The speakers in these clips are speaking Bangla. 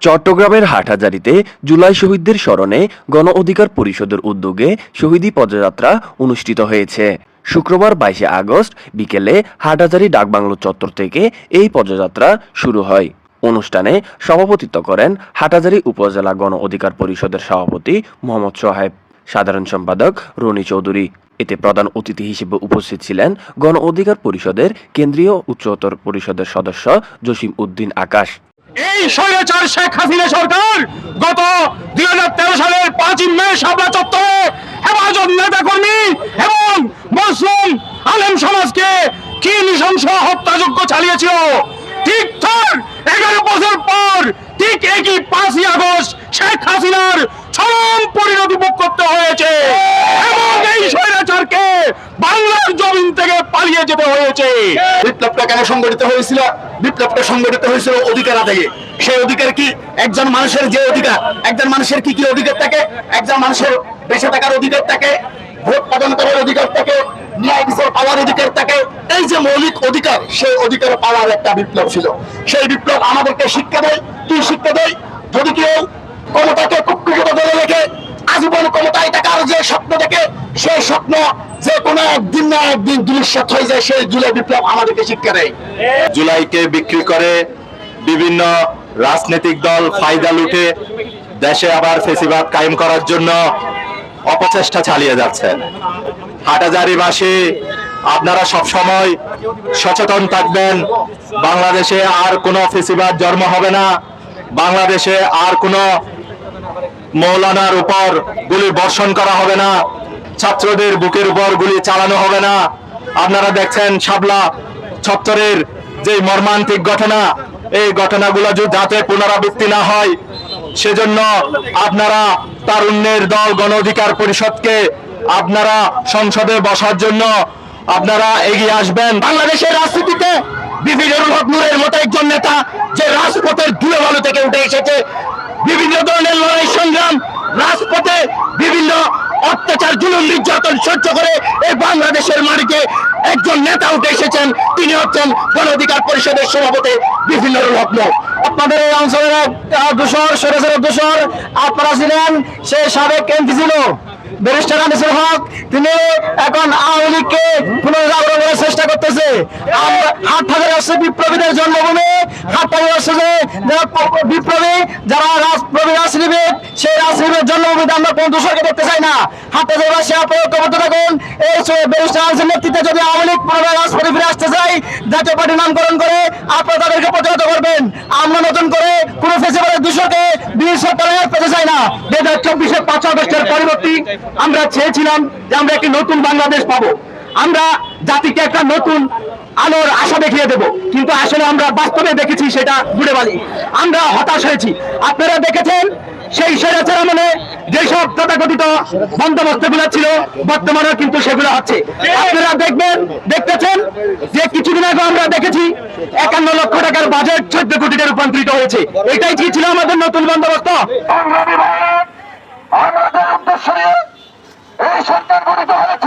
চট্টগ্রামের হাটহাজারিতে জুলাই শহীদদের স্মরণে গণ অধিকার পরিষদের উদ্যোগে শহীদী পদযাত্রা অনুষ্ঠিত হয়েছে। শুক্রবার বাইশে আগস্ট বিকেলে হাটহাজারি ডাকবাংলো চত্বর থেকে এই পদযাত্রা শুরু হয়। অনুষ্ঠানে সভাপতিত্ব করেন হাটহাজারি উপজেলা গণ অধিকার পরিষদের সভাপতি মোহাম্মদ সোহাইব সাধারণ সম্পাদক রনি চৌধুরী। এতে প্রধান অতিথি হিসেবে উপস্থিত ছিলেন গণ অধিকার পরিষদের কেন্দ্রীয় উচ্চতর পরিষদের সদস্য জসিম উদ্দিন আকাশ। এই স্বৈরাচার শেখ হাসিনা সরকার গত দুই হাজার তেরো সালের পাঁচই মে সাবলা চত্বরে হেফাজত নেতা কর্মী এবং মুসলিম আলেম সমাজকে কি নৃশংস হত্যাযোগ্য চালিয়েছিল? ঠিক তার এগারো বছর পর ঠিক একই পাঁচই আগস্ট শেখ হাসিনার চরম পরিণতি ভোগ করতে হয়েছে এবং এই স্বৈরাচারকে বাংলার জমিন থেকে পালিয়ে যেতে হয়েছে। বিপ্লবটা কেন সংগঠিত হয়েছিল? বিপ্লবটা সংগঠিত হয়েছিল অধিকার আদায়ে। সেই অধিকার কি একজন মানুষের যে অধিকার? একজন মানুষের কি কি অধিকার থাকে? একজন মানুষের বেঁচে থাকার অধিকার থাকে? ভোট প্রদান করার অধিকার থাকে? ন্যায় বিচার পাওয়ার অধিকার থাকে? এই যে মৌলিক অধিকার সেই অধিকার পাওয়ার একটা বিপ্লব ছিল। সেই বিপ্লব আমাদেরকে শিক্ষা দেয়। কি শিক্ষা দেয়? যদি কেউ ক্ষমতাকে কুক্ষিগত ধরে রেখে আজীবন ক্ষমতায় থাকার যে স্বপ্ন দেখে সেই স্বপ্ন যে কোনো একদিন না একদিন দুলিশ্বাত হয়ে যায়, সেই জুলাই বিপ্লব আমাদেরকে শিক্ষা দেয়। জুলাইকে বিক্রি করে বিভিন্ন রাজনৈতিক দল ফায়দা লুটে দেশে আবার ফেসিবাদ কায়েম করার জন্য অপচেষ্টা চালিয়ে যাচ্ছে। হাটাজারিবাসী, আপনারা সব সময় সচেতন থাকবেন, বাংলাদেশে আর কোনো ফেসিবাদ জন্ম হবে না। বাংলাদেশে আর কোনো মৌলানার উপর গুলি বর্ষণ করা হবে না। ছাত্রদের বুকের উপর গুলি চালানো হবে না। আপনারা দেখছেন শাবলা ছত্তরের যে মর্মান্তিক ঘটনা, এই ঘটনাগুলো যাতে পুনরাবৃত্তি না হয়, সেজন্য আপনারা তারুণ্যের দল, গণ অধিকার পরিষদকে আপনারা সংসদে বসার জন্য আপনারা এগিয়ে আসবেন। বাংলাদেশের রাজনীতিতে বিভিন্নুল হক মতো একজন নেতা যে রাজপথের দূরে ভালো থেকে উঠে এসেছে। বিভিন্ন ধরনের লড়াই সংগ্রাম, রাজপথে বিভিন্ন অত্যাচার, জুলুম, নির্যাতন সহ্য করে এই বাংলাদেশের মাটিতে একজন নেতা উঠে এসেছেন। তিনি হচ্ছেন গণ অধিকার পরিষদের সভাপতি বিভিন্ন নূর। আপনাদের এই অঞ্চলের দূষর সরেসরের দূষর, আপনারা ছিলেন সে সাবেক এমপি ছিল বিপ্লবী, যারা রাজপ্রবী রাজনীতিবিদ সেই রাজনীতির জন্মভূমিতে আমরা কোন দূষরকে দেখতে চাই না। হাটহাজারে বাসী আপনারা ঐক্যবদ্ধ থাকুন এই আনিসুল নেতৃত্বে যদি আওয়ামী লীগ পুনরায় রাজপথে ফিরে আসতে চাই জাতীয় পার্টি নামকরণ করে আপনারা তাদেরকে প্রতিহত করবেন। আমরা নতুন করে কোন ফেসিবালের দূষরকে বিশ সরকারে পেতে চাই না। দু হাজার চব্বিশের পাঁচ আগস্টের পরবর্তী আমরা চেয়েছিলাম যে আমরা একটি নতুন বাংলাদেশ পাবো। আমরা জাতিকে একটা নতুন আলোর আশা দেখিয়ে দেব। কিন্তু আসলে আমরা বাস্তবে দেখেছি সেটা ঘুরে বালি। আমরা হতাশ হয়েছি। আপনারা দেখেছেন সেই স্বৈরাচার আমলে যেসব তথাকথিত বন্দোবস্তগুলো ছিল, বর্তমানেও কিন্তু সেগুলো হচ্ছে। আপনারা দেখবেন, দেখতেছেন যে কিছুদিন আগে আমরা দেখেছি একান্ন লক্ষ টাকার বাজেট চোদ্দ কোটিতে রূপান্তরিত হয়েছে। এটাই কি ছিল আমাদের নতুন বন্দোবস্ত? এই সরকার গঠিত হয়েছে।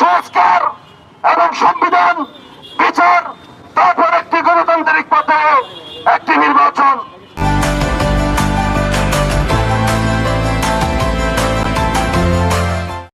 সংস্কার এবং সংবিধান বিচার তারপর একটি গণতান্ত্রিক পদ্ধতি একটি নির্বাচন।